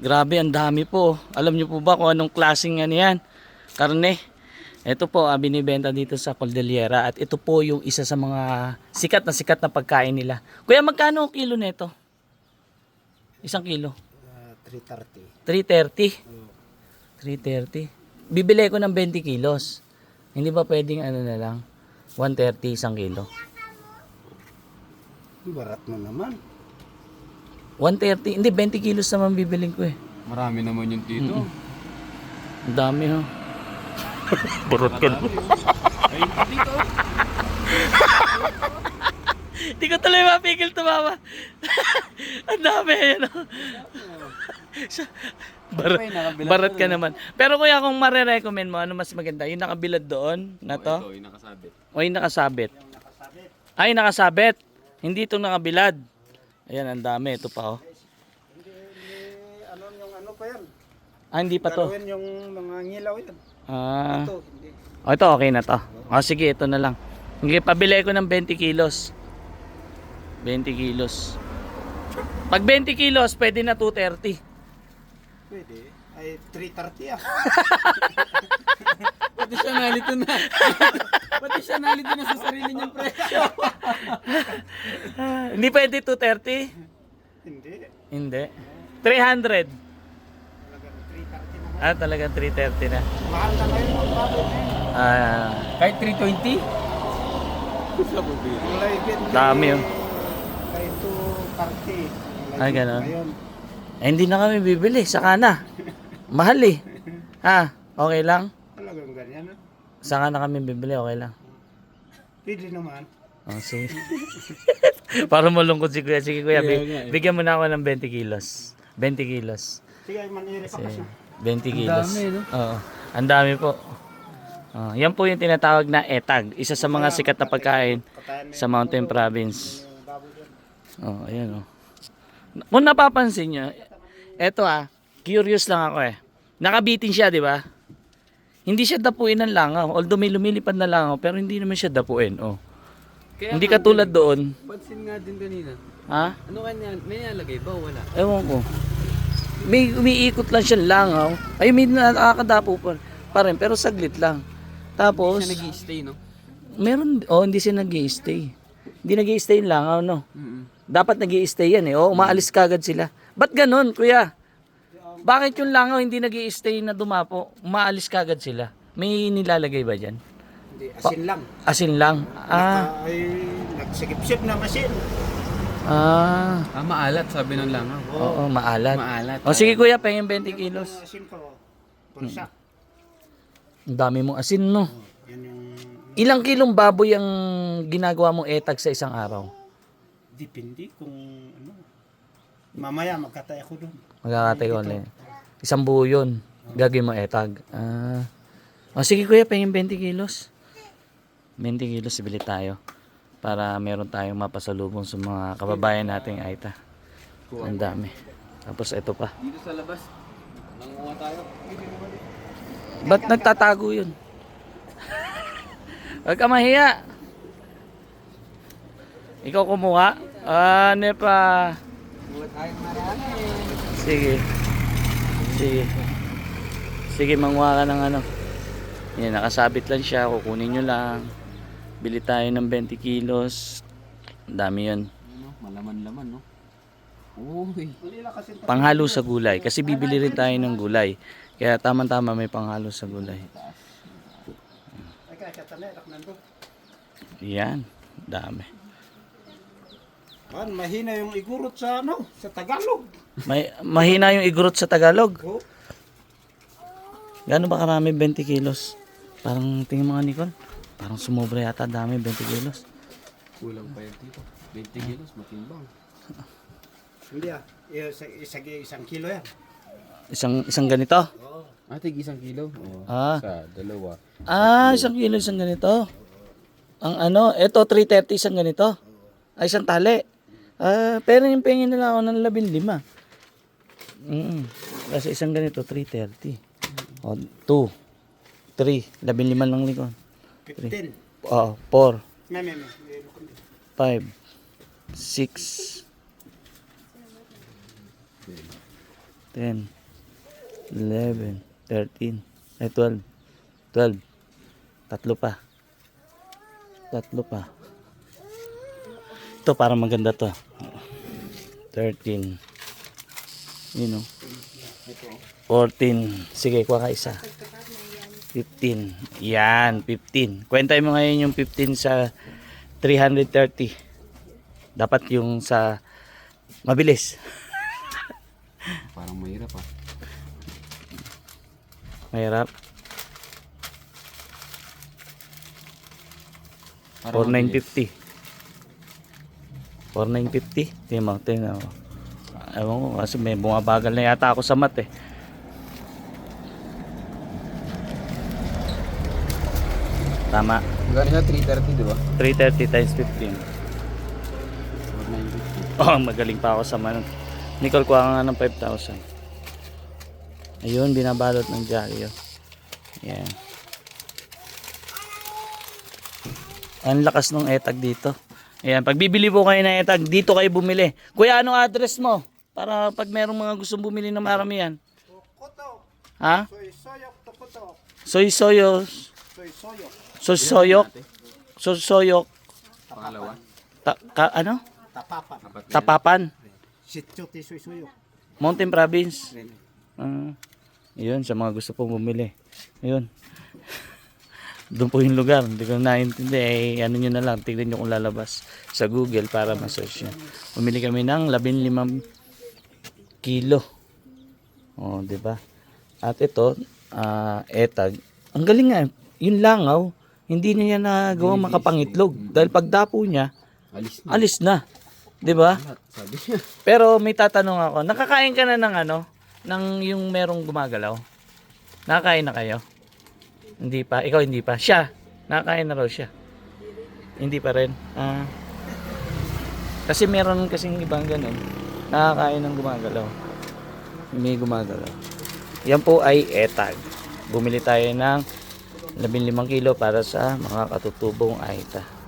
Grabe, ang dami po. Alam niyo po ba kung anong klaseng ano yan? Karne. Ito po, ah, binibenta dito sa Cordillera at ito po yung isa sa mga sikat na sikat na pagkain nila. Kuya, magkano ang kilo nito? Isang kilo? Ah, 330. 330. 330. Bibili ko ng 20 kilos. Hindi ba pwedeng ano na lang? 130 isang kilo. Barat mo naman. 130. Hindi, 20 kilos naman bibiling ko eh. Marami naman yung tito. Ang dami ha. Barot ka Ay, dito. Hindi ko tuloy mapigil tumawa. Ang dami yan. oh. Barat, Ay, nakabilad barat ka rin. naman. Pero kuya, kung marerecommend mo, ano mas maganda? Yung nakabilad doon na Ito, to? yung nakasabit. O yung nakasabit? Ay, nakasabit. Hindi itong nakabilad. Ayan, ang dami. Ito pa oh. Hindi, hindi, ano yung ano pa yan? Ah, hindi pa to. Gawin yung mga ngilaw yan. Ah. Ito, hindi. O, ito okay na to. O, sige, ito na lang. Hindi, pabili ko ng 20 kilos. 20 kilos. Pag 20 kilos, pwede na 230. Pwede. Ay, 330 ah. Pati siya nalito na. Pati siya nalito na sa sarili niyang presyo. Ah, hindi pwede 230? hindi. Hindi. 300. Talagang 330 na. Ah, talagang 330 na. Mahal na ngayon ang yun. Ah, Kahit 320? Sa bubiri. Wala ibig. Dami, oh. Kahit 230. Ay, ganon. Ngayon, eh, hindi na kami bibili. Saka na. Mahal eh. Ha? Okay lang? talagang ganyan ah. Saka na kami bibili. Okay lang. Pwede naman. Oh, sige. Para malungkot si Kuya. Sige Kuya, nga eh. bigyan mo na ako ng 20 kilos. 20 kilos. Sige, maniri pa kasi. 20 kilos. dami, no? Oo. Ang dami po. Oh, yan po yung tinatawag na etag. Isa sa mga sikat na pagkain sa Mountain Province. baboy dyan. Oh, ayan oh. Kung napapansin nyo, eto ah, curious lang ako eh. Nakabitin siya, di ba? Hindi siya dapuin ng langaw. Although may lumilipad na langaw, pero hindi naman siya dapuin. Oh. Kaya Hindi katulad doon. Pansin nga din kanina. Ha? Ano kanya? May nalagay ba o wala? Ewan ko. May umiikot lang siya langaw. Ay, may nakakadapo pa, pa rin, pero saglit lang. Tapos, Siya nag stay no? meron, oh, hindi siya nag stay Hindi nag stay yung langaw, no? Mm Dapat nag stay yan eh. Oh, umaalis kagad sila. Ba't ganun, kuya? Bakit yung langaw hindi nag stay na dumapo? Umaalis kagad sila. May nilalagay ba dyan? Hindi, asin lang. Asin lang. Ah, Naka, ay, nagsigip-sip na masin. ah. Ah, maalat sabi ng langaw. Oo, maalat. Maalat. O sige kuya, pahingin 20 kilos. Asin ko, pulsa. Ang dami mong asin, no? Yan yung, Ilang kilong baboy ang ginagawa mong etag sa isang araw? depende kung ano. Mamaya magkatay ako doon. Magkakatay ko ulit. Isang buo yun. Gagawin mo etag. Ah. O sige kuya, pahingin 20 kilos. 20 kilos, ibili tayo. Para meron tayong mapasalubong sa mga kababayan nating Aita. Ang dami. Tapos ito pa. Dito sa labas. Nangunga tayo. Ba't nagtatago yun? Huwag ka mahiya. Ikaw kumuha? Ah, ano pa? Tayong marami. Sige. Sige. Sige, manguha ka ng ano. Yan, nakasabit lang siya. Kukunin nyo lang. Bili tayo ng 20 kilos. Ang dami yun. Ano, malaman-laman no? Uy. Panghalo sa gulay. Kasi bibili rin tayo ng gulay. Kaya tama-tama may panghalo sa gulay. Yan. Dami. Man, mahina yung igurot sa ano, sa Tagalog. May, mahina yung igurot sa Tagalog. Gano'n ba karami 20 kilos? Parang tingin mga Nicole. Parang sumobra yata dami 20 kilos. Kulang pa yan dito. 20 kilos, matimbang. hindi ah. Isa, isa, isang kilo yan. Isang isang ganito. Oo. Ate, isang kilo? Oo. Ah. Sa dalawa. Ah, isang kilo isang ganito. Ang ano, eto 330 isang ganito. Ay isang tali. Ah, pero yung pengin nila ako ng 15. Mm. Kasi isang ganito 330. O, 2 3 15 lang likod. 15. Oh, 4 May, may, may. 5 6 10, 11, 13, ay 12, 12, tatlo pa, tatlo pa. Ito para maganda to. 13, yun o. 14, sige kuha ka isa. 15, yan, 15. Kwentay mo ngayon yung 15 sa 330. Dapat yung sa mabilis. Parang mahirap ah. Mahirap. Parang mabilis. 4950. 4950. Tingnan mo, tingnan mo. Ewan ko, kasi may bumabagal na yata ako sa mat eh. Tama. Gano'n siya? 330 di ba? 330 times 15. 490. Oh, magaling pa ako sa man. Nicole, kuha ka nga ng 5,000. Ayun, binabalot ng dyaryo. Yan. Ang lakas ng etag dito. Ayan, pag bibili po kayo ng etag, dito kayo bumili. Kuya, anong address mo? Para pag merong mga gustong bumili ng maramihan. Ha? soy soyok to koto, Soy soyo, soy soyok, soy soyok, soy soyok, Pangalawa. ta, ka, ano? tapapan. Tapapan, sityo ti soy soyok. Mountain Province. Ah, yun, sa mga gusto pong bumili. Ayun. Doon po yung lugar. Hindi ko naintindi. Eh, ano nyo na lang. Tignan nyo kung lalabas sa Google para ma-search nyo. Bumili kami ng 15 kilo. O, di ba? At ito, ah, etag. Ang galing nga. Yung langaw, hindi niya nagawa makapangitlog. Dahil pagdapo niya, Alis na. alis na. Di ba? Pero may tatanong ako, nakakain ka na ng ano? Ng yung merong gumagalaw? Nakakain na kayo? Hindi pa? Ikaw hindi pa? Siya? Nakakain na raw siya? Hindi pa rin? Ah. Kasi meron kasing ibang ganun. Nakakain ng gumagalaw. May gumagalaw. Yan po ay etag. Bumili tayo ng 15 kilo para sa mga katutubong aita.